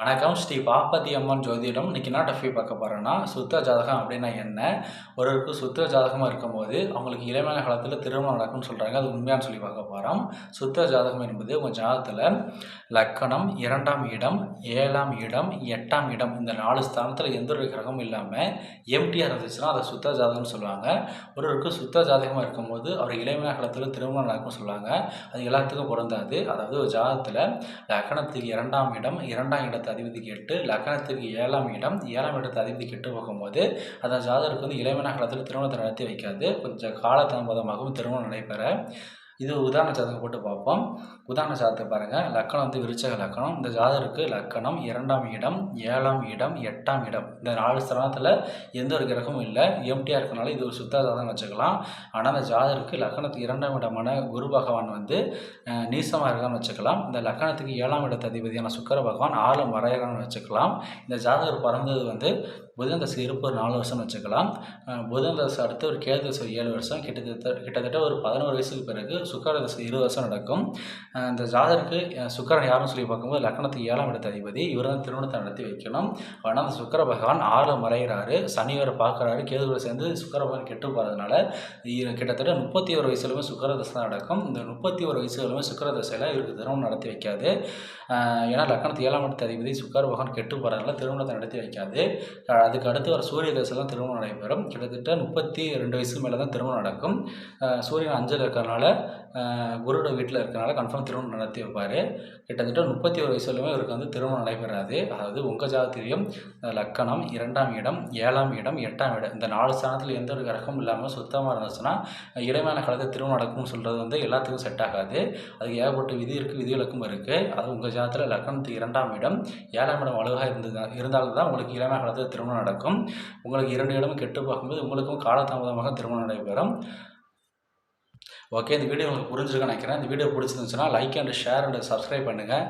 வணக்கம். ஸ்ரீ பாப்பதி அம்மன் ஜோதிடம். இன்னைக்கு என்ன டஃபி பார்க்க போகிறேன்னா சுத்த ஜாதகம் அப்படின்னா என்ன? ஒருவருக்கு சுத்த ஜாதகமாக இருக்கும்போது அவங்களுக்கு இளமையான காலத்தில் திருமணம் நடக்கும்னு சொல்கிறாங்க அது உண்மையான்னு சொல்லி பார்க்க போகிறோம் சுத்த ஜாதகம் என்பது உங்கள் ஜாதகத்தில் லக்கணம் இரண்டாம் இடம் ஏழாம் இடம் எட்டாம் இடம் இந்த நாலு ஸ்தானத்தில் எந்த ஒரு கிரகமும் இல்லாமல் எம்டிஆர் இருந்துச்சுன்னா அதை சுத்த ஜாதகம்னு சொல்லுவாங்க. ஒருவருக்கு சுத்த ஜாதகமாக இருக்கும்போது அவர் இளமையான காலத்தில் திருமணம் நடக்கும்னு சொல்லுவாங்க. அது எல்லாத்துக்கும் பொருந்தாது. அதாவது ஒரு ஜாதகத்தில் லக்கணத்துக்கு இரண்டாம் இடம் இரண்டாம் இடத்து அதிபதிக்கு எட்டு லக்கணத்துக்கு ஏழாம் இடம் ஏழாம் இடத்து அதிபதி கேட்டு போகும்போது அந்த ஜாதகருக்கு வந்து இளமையான காலத்தில் திருமணத்தை நடத்தி வைக்காது. கொஞ்சம் காலதாமதமாகவும் திருமணம் நடைபெற இது உதாரண ஜாதகம் போட்டு பார்ப்போம். உதாரண ஜாதகத்தை பாருங்கள் லக்கணம் வந்து விருச்சக லக்கணம். இந்த ஜாதகருக்கு லக்கணம் இரண்டாம் இடம் ஏழாம் இடம் எட்டாம் இடம். இந்த நாலு ஸ்தானத்தில் எந்த ஒரு கிரகமும் இல்லை. எம்டியாக இருக்கனால இது ஒரு சுத்த ஜாதகம் வச்சுக்கலாம். ஆனால் அந்த ஜாதகருக்கு லக்கணத்துக்கு இரண்டாம் இடமான குரு பகவான் வந்து நீசமாக இருக்கான்னு வச்சுக்கலாம். இந்த லக்கணத்துக்கு ஏழாம் இடத்து அதிபதியான சுக்கர பகவான் ஆளும் வரையறான்னு வச்சுக்கலாம். இந்த ஜாதகர் பிறந்தது வந்து புதன் தசை இருப்பு ஒரு நாலு வருஷம்னு வச்சுக்கலாம். புதன் தசை அடுத்து ஒரு கேது தசை ஏழு வருஷம் கிட்டத்தட்ட கிட்டத்தட்ட ஒரு பதினோரு வயசுக்கு பிறகு சுக்கர தசை இருபது வருஷம் நடக்கும். இந்த ஜாதகருக்கு சுக்கரன் யாருன்னு சொல்லி பார்க்கும்போது லக்கணத்துக்கு ஏழாம் இடத்த அதிபதி இவர் தான் திருமணத்தை நடத்தி வைக்கணும். ஆனால் அந்த சுக்கர பகவான் ஆழம் மறைகிறாரு சனி பார்க்குறாரு கேதுவோட சேர்ந்து சுக்கர பகவான் கெட்டு போகிறதுனால கிட்டத்தட்ட முப்பத்தி ஒரு வயசுலுமே சுக்கர தசை தான் நடக்கும். இந்த முப்பத்தி ஒரு வயசுலுமே சுக்கர தசையில் இவருக்கு திருமணம் நடத்தி வைக்காது. ஏன்னா லக்கணத்து ஏழாம் இடத்த அதிபதி சுக்கர பகவான் கெட்டு போகிறதுனால திருமணத்தை நடத்தி வைக்காது. அதுக்கு அடுத்து வர சூரிய தசை தான் திருமணம் நடைபெறும். கிட்டத்தட்ட முப்பத்தி ரெண்டு வயசுக்கு மேலே தான் திருமணம் நடக்கும். சூரியன் அஞ்சல் இருக்கிறனால குருட வீட்டில் இருக்கிறனால கன்ஃபார்ம் திருமணம் நடத்தி வைப்பார். கிட்டத்தட்ட முப்பத்தி ஒரு வயசுலையுமே இவருக்கு வந்து திருமணம் நடைபெறாது. அதாவது உங்கள் ஜாதகத்திலையும் லக்கணம் இரண்டாம் இடம் ஏழாம் இடம் எட்டாம் இடம் இந்த நாலு ஸ்தானத்தில் எந்த ஒரு கிரகமும் இல்லாமல் சுத்தமாக இருந்துச்சுன்னா இளமையான காலத்தில் திருமணம் நடக்கும்னு சொல்கிறது வந்து எல்லாத்துக்கும் செட் ஆகாது. அதுக்கு ஏகப்பட்ட விதி இருக்குது விதிவிலக்கும் இருக்குது அது உங்கள் ஜாதத்தில் லக்கணத்துக்கு இரண்டாம் இடம் ஏழாம் இடம் வலுவாக இருந்தது இருந்தாலும் தான் உங்களுக்கு இளமையான காலத்தில் திருமணம் நடக்கும். உங்களுக்கு இரண்டு இடமும் கெட்டு பார்க்கும்போது உங்களுக்கும் காலதாமதமாக திருமணம் நடைபெறும். ஓகே இந்த வீடியோ உங்களுக்கு புரிஞ்சிருக்கேன் நினைக்கிறேன். இந்த வீடியோ பிடிச்சிருந்துச்சுன்னா like and share and subscribe பண்ணுங்கள்